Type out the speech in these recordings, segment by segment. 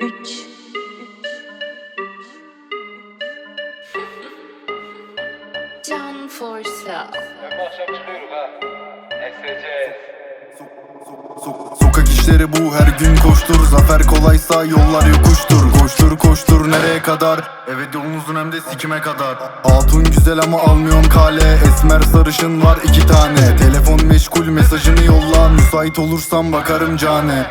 Üç. Can for sale. Ben bu akşam çıkıyorum ha. Sokak işleri bu. Her gün koştur. Zafer kolaysa yollar yokuştur. Koştur koştur. Nereye kadar? Evet yolunuzun hem de sikime kadar. Hatun güzel ama almıyorum kale. Esmer sarışın var iki tane. Telefon meşgul. Mesajını yolla. Müsait olursam bakarım cane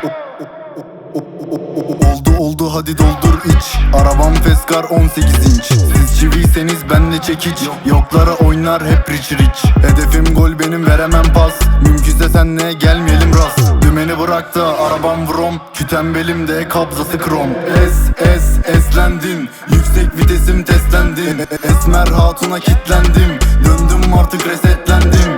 Oldu hadi doldur iç. Arabam Feskar 18 inç. Siz çiviyseniz ben de çekiç. Yoklara oynar hep rich rich. Hedefim gol benim veremem pas. Mümkünse senle gelmeyelim rast Dümeni bıraktı arabam vrom. Kütem belimde kabzası krom. Es es eslendin. Yüksek vitesim testlendi Esmer hatuna kitlendim. Döndüm artık resetlendim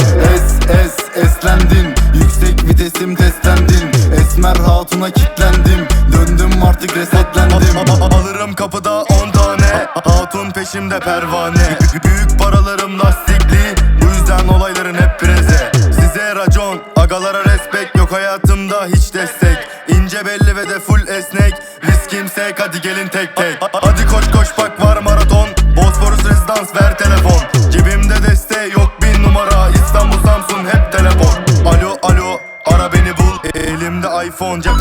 artık resetlendim. Alırım kapıda 10 tane. Hatun peşimde pervane. Büyük paralarım lastikli. Bu yüzden olayların hep preze. Size racon. Agalara respect. Yok hayatımda hiç destek. İnce belli ve de full esnek. Riskimse hadi gelin tek tek. Hadi koş koş bak var maraton. Bosphorus rezidans ver telefon. Cebimde desteği yok bin numara. İstanbul Samsun hep telefon. Alo alo ara beni bul. Elimde iPhone pul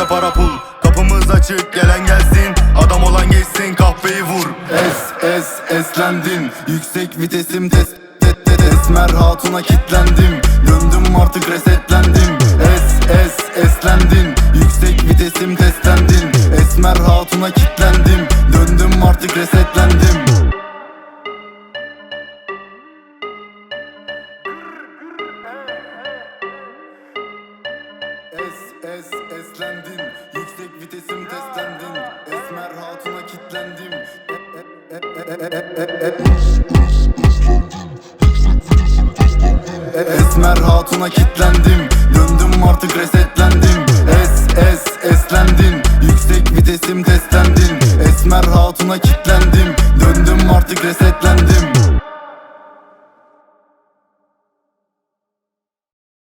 Açık gelen gelsin. Adam olan geçsin kahveyi vur. Es es eslendin. Yüksek vitesim test tet, tet, Esmer hatuna kitlendim Döndüm artık resetlendim. Es es eslendin. Yüksek vitesim testlendin Esmer hatuna kitlendim Döndüm artık resetlendim Esmer hatuna kitlendim Döndüm artık resetlendim. Es es eslendin. Yüksek vitesim testlendin Esmer hatuna kitlendim Döndüm artık resetlendim